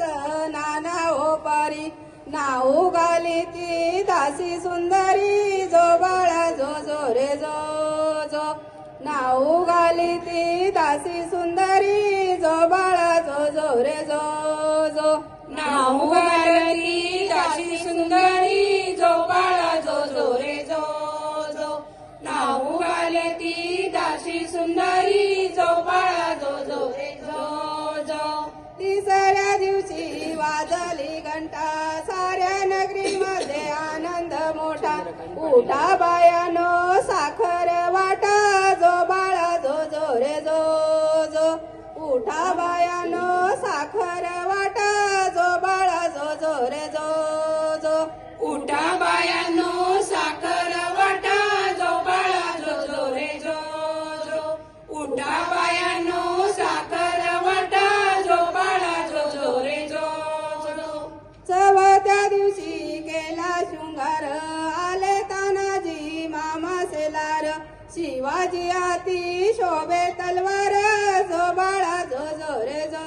सुंदरी now गाली ती दासी सुंदरी जो बाळा जो जो रे जो जो. नाऊ गाली ती दासी सुंदरी जो बाळा जो जो रे जो जो. नाऊ गाली दासी सुंदरी जो बाळा जो जो रे जो जो. नाऊ गाले ती दासी सुंदरी वाटा उठा बायानो साखर वाटा जो बाळा जो जो रे जो जो. उठा बायानो साखर वाटा जो बाळा जो जो रे जो जो. उठा बायानो शोभे तलवार जो बाळा जो जो रे जो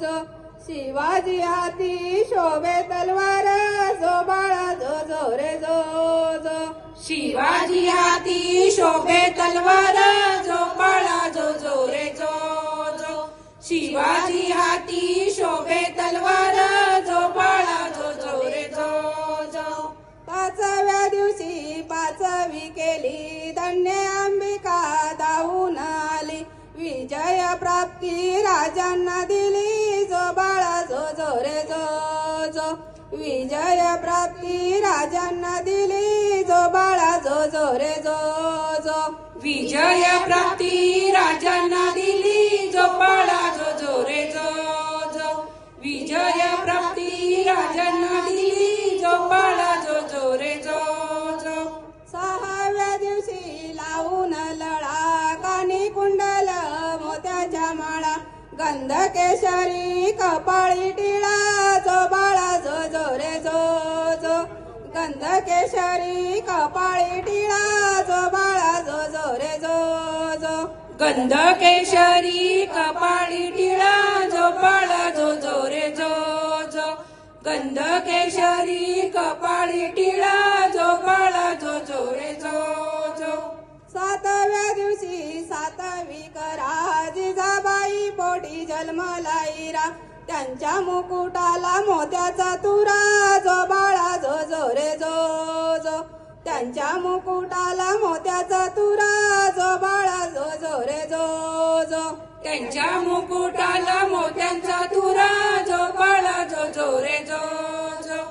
जो. शिवाजी हाती शोभे तलवार जो बाळा जो जो रे जो जो. शिवाजी हाती शोभे तलवार जो बाळा जो जो रे जो जो. शिवाजी हाती शोभे तलवार जो बाळा जो जो रे जो जो. पाचव्या दिवशी पाचवी केली. धन्य अंबिका दाहून आली. विजय प्राप्ती राजांना दिली. जो बाळा जो जो रे जो जो. विजय प्राप्ती राजांना दिली. जो बाळा जो जो रे जो जो. विजय प्राप्ती राजांना दिली. जो बाळा गंध केशरी कपाळी टिळा जो बाळा जो जो रे जो जो. गंध केशरी कपाळी टिळा जो बाळा जो जो रे जो जो. गंध केशरी कपाळी टिळा जो बाळा जो जो रे जो जो. गंध केशरी कपाळी टिळा त्यांच्या मुकुटाला मोत्याचा तुरा जो बाळा जो जो रे जो जो. त्यांच्या मुकुटाला मोत्याचा तुरा जो बाळा जो जो रे जो जो. त्यांच्या मुकुटाला मोत्यांचा तुरा जो बाळा जो जो रे जो जो.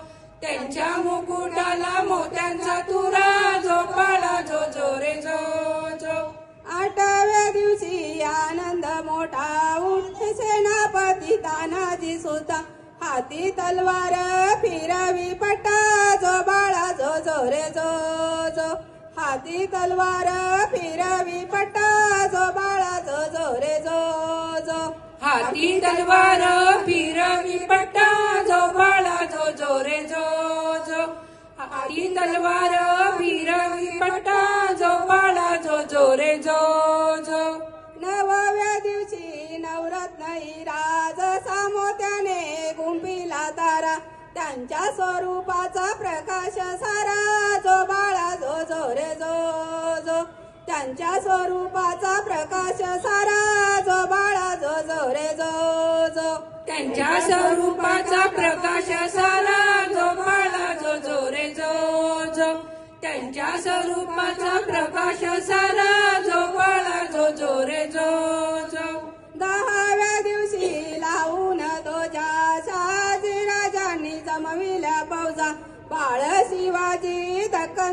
त्यांच्या मुकुटाला मोत्यांचा तुरा जो बाळा जो जो रे जो जो. आठव्या दिवशी आनंद मोठा तानाजी सुद्धा. हाती तलवार फिरवी पट्टा जो बाळा जो जो रे जो जो. हाती तलवार फिरवी पट्टा जो बाळा जो जो रे जो जो. हाती तलवार फिरवी पटा जो बाळा जो जो रे जो जो. हाती तलवार फिरवी पटा जो बाळा जो जो रे जो. तारा त्यांच्या स्वरूपाचा प्रकाश सारा. जो बाळा जो जो रे जो जो. त्यांच्या स्वरूपाचा प्रकाश सारा. जो बाळा जो जो रे जो जो. त्यांच्या स्वरूपाचा प्रकाश सारा. जो बाळा जो जो रे जो जो. त्यांच्या स्वरूपाचा प्रकाश सारा. जो बाळा जो जो रे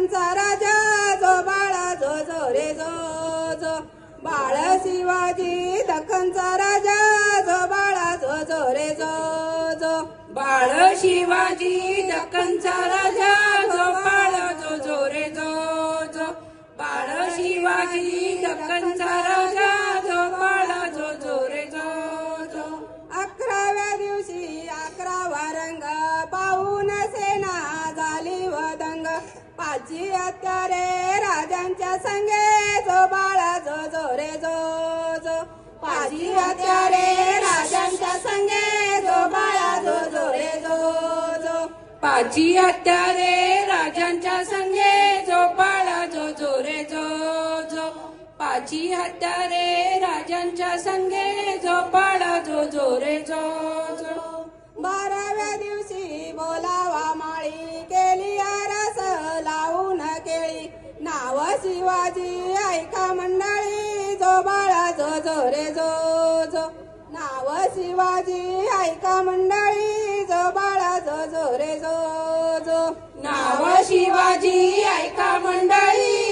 शिवाजी राजा जो बाळा जो जो रे जो जो. बाळ शिवाजी दखनचा राजा. जो बाळा जो जो रे जो जो. बाळ शिवाजी दखनचा राजा. जो बाळ जो जो रे जो जो. बाळ शिवाजी दखनचा राजा. जो बाळ जो जो रे जो जो. अकराव्या दिवशी अकरावा रंग पाऊ पाची अत्यारे राजांच्या संगे जो बाळा जो जो रे जो जो. पाची अत्यारे राजांच्या संगे जो बाळा जो जो रे जो जो. पाची अत्यारे राजांच्या संगे झोपाळा जो जो रे जो जो. पाची हत्यारे राजांच्या संगे झोपाळा जो जो रे जो जो. बाराव्या दिवशी नाव शिवाजी ऐका मंडळी जो बाळा जो जो रे जो जो. नाव शिवाजी ऐका मंडळी जो बाळा जो जो रे जो जो. नाव शिवाजी ऐका मंडळी.